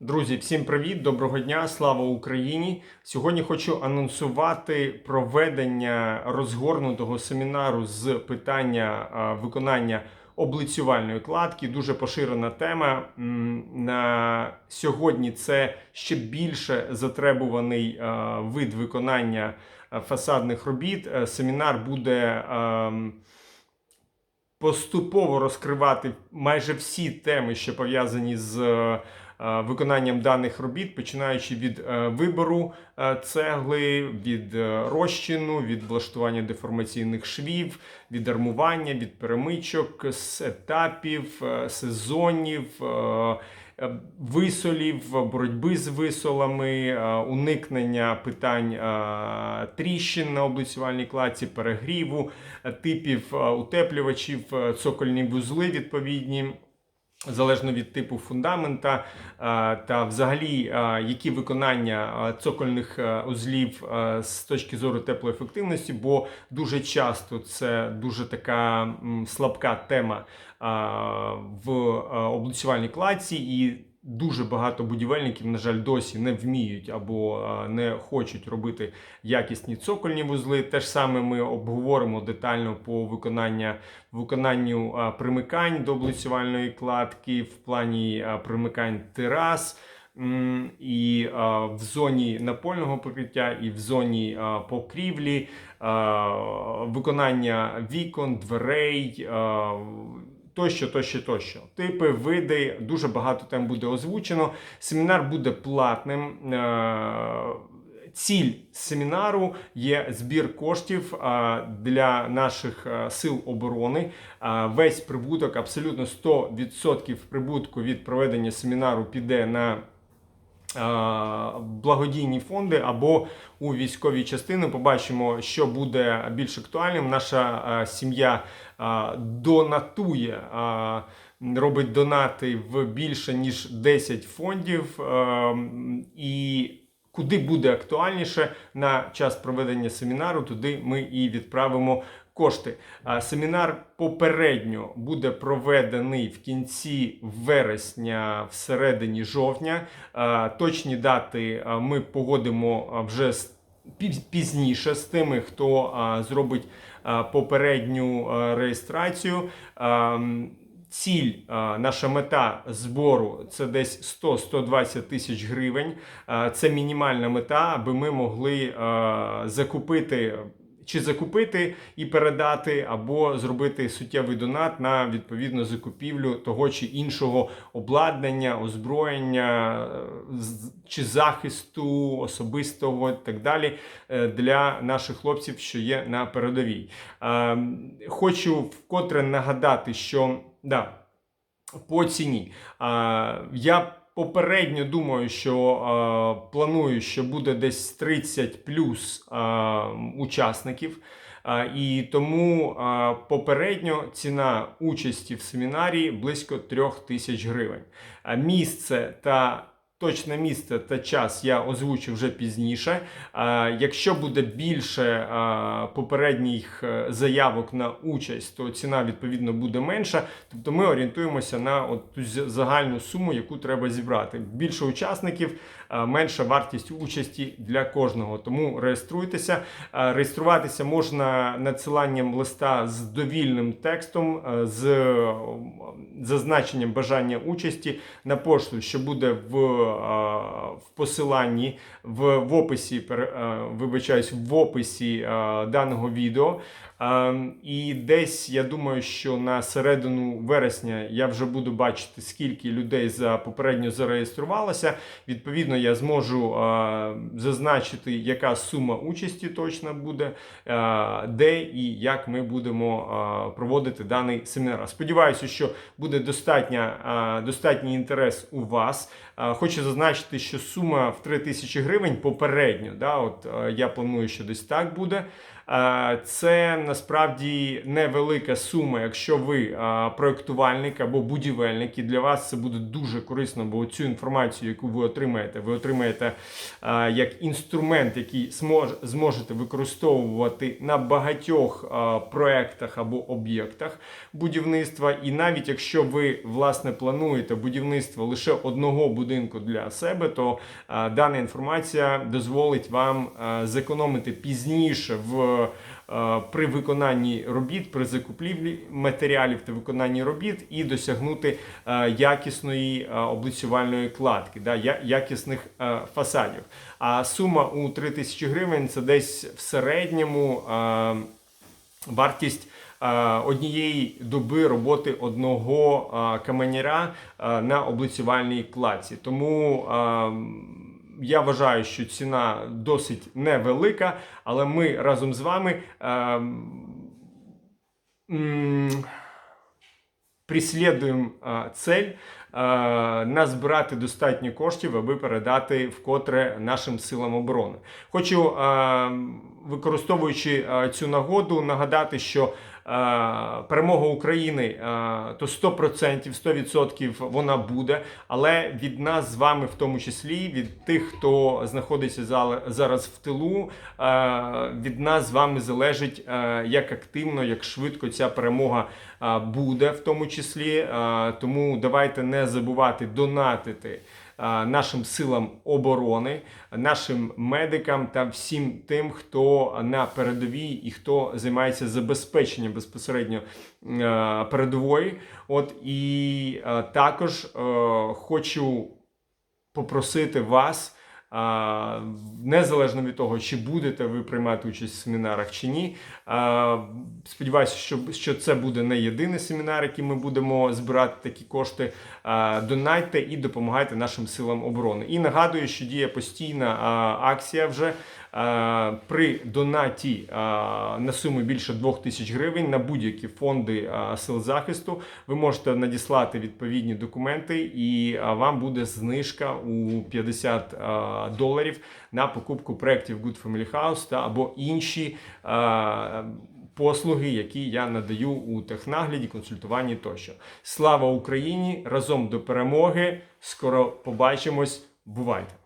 Друзі, всім привіт, доброго дня, слава Україні! Сьогодні хочу анонсувати проведення розгорнутого семінару з питання виконання облицювальної кладки. Дуже поширена тема. На сьогодні це ще більше затребуваний вид виконання фасадних робіт. Е, Семінар буде. поступово розкривати майже всі теми, що пов'язані з виконанням даних робіт, починаючи від е, вибору е, цегли, від е, розчину, від влаштування деформаційних швів, від армування, від перемичок, етапів, е, сезонів. е, е, Висолів, боротьби з висолами, е, уникнення питань е, тріщин на облицювальній кладці, перегріву, е, типів е, утеплювачів, е, цокольні вузли відповідні. Залежно від типу фундамента е, та взагалі е, які виконання е, цокольних узлів з точки зору теплоефективності, бо дуже часто це дуже така слабка тема в облицювальній кладці і. Дуже багато будівельників, на жаль, досі не вміють або не хочуть робити якісні цокольні вузли. Те ж саме ми обговоримо детально по виконання, виконанню примикань до облицювальної кладки в плані примикань терас. І в зоні напольного покриття, і в зоні покрівлі, виконання вікон, дверей, тощо, тощо, тощо. Типи, види, дуже багато тем буде озвучено. Семінар буде платним. Е, Ціль семінару є збір коштів для наших сил оборони. Весь прибуток, абсолютно 100% прибутку від проведення семінару піде на благодійні фонди або у військові частини. Побачимо, що буде більш актуальним. Наша сім'я донатує. Робить донати в більше ніж 10 фондів, і куди буде актуальніше на час проведення семінару, туди ми і відправимо кошти. Семінар попередньо буде проведений в кінці вересня, всередині жовтня. Точні дати ми погодимо вже з- пі- пізніше з тими, хто зробить попередню реєстрацію. Ціль, наша мета збору це десь 100-120 тисяч гривень. Це мінімальна мета, аби ми могли закупити. Чи закупити і передати, або зробити суттєвий донат на відповідну закупівлю того чи іншого обладнання, озброєння е, чи захисту особистого і так далі е, для наших хлопців, що є на передовій. Е, Хочу вкотре нагадати, що да, по ціні. Я попередньо думаю, що е, планую, що буде десь 30 плюс е, учасників. Е, і тому е, попередньо ціна участі в семінарі близько 3 тисяч гривень. Місце та Точне місце та час я озвучу вже пізніше. Якщо буде більше а, попередніх е, заявок на участь, то ціна відповідно буде менша. Тобто ми орієнтуємося на ту загальну суму, яку треба зібрати. Більше учасників, менша вартість участі для кожного. Тому реєструйтеся. Реєструватися можна надсиланням листа з довільним текстом, е, з е, зазначенням бажання участі на пошту, що буде в, е, в посиланні в, в описі, вибачаюсь, в описі даного відео. Е, І десь я думаю, що на середину вересня я вже буду бачити, скільки людей за попередньо зареєструвалося. Відповідно, я зможу е, зазначити, яка сума участі точно буде, е, де і як ми будемо е, проводити даний семінар. Сподіваюся, що буде достатня, достатній інтерес у вас. Хочу зазначити, що сума в 3 тисячі гривень попередньо. Да, от, я планую, що десь так буде. Це насправді невелика сума, якщо ви е, проєктувальник або будівельник, і для вас це буде дуже корисно, бо цю інформацію, яку ви отримаєте, ви отримаєте е, як інструмент, який смож, зможете використовувати на багатьох е, проектах або об'єктах будівництва. І навіть якщо ви власне плануєте будівництво лише одного будинку для себе, то е, дана інформація дозволить вам е, зекономити пізніше в. Е, При виконанні робіт, при закупівлі матеріалів та виконанні робіт і досягнути е, якісної е, облицювальної кладки, якісних фасадів. А сума у 3 тисячі гривень це десь в середньому вартість однієї доби роботи одного каменяра на облицювальній кладці. Тому я вважаю, що ціна досить невелика, але ми разом з вами. е, Прислідуємо цель е, назбирати достатньо коштів, аби передати вкотре нашим силам оборони. Хочу, е, використовуючи е, цю нагоду, нагадати, що перемога України е, то 100%, 100% вона буде, але від нас з вами, в тому числі, від тих, хто знаходиться зараз в тилу, е, від нас з вами залежить, е, як активно, як швидко ця перемога е, буде, в тому числі. Е, Тому давайте не забувати донатити е, нашим силам оборони, нашим медикам та всім тим, хто на передовій і хто займається забезпеченням безпосередньо е, передової. От і е, також е, хочу попросити вас. Незалежно від того, чи будете ви приймати участь в семінарах чи ні. Сподіваюся, що, що це буде не єдиний семінар, який ми будемо збирати такі кошти. Донайте і допомагайте нашим силам оборони. І нагадую, що діє постійна акція вже. А, При донаті на суму більше 2000 гривень на будь-які фонди сил захисту ви можете надіслати відповідні документи, і вам буде знижка у 50 доларів на покупку проєктів Good Family House та або інші. Послуги, які я надаю у технагляді, консультуванні тощо. Слава Україні! Разом до перемоги! Скоро побачимось! Бувайте!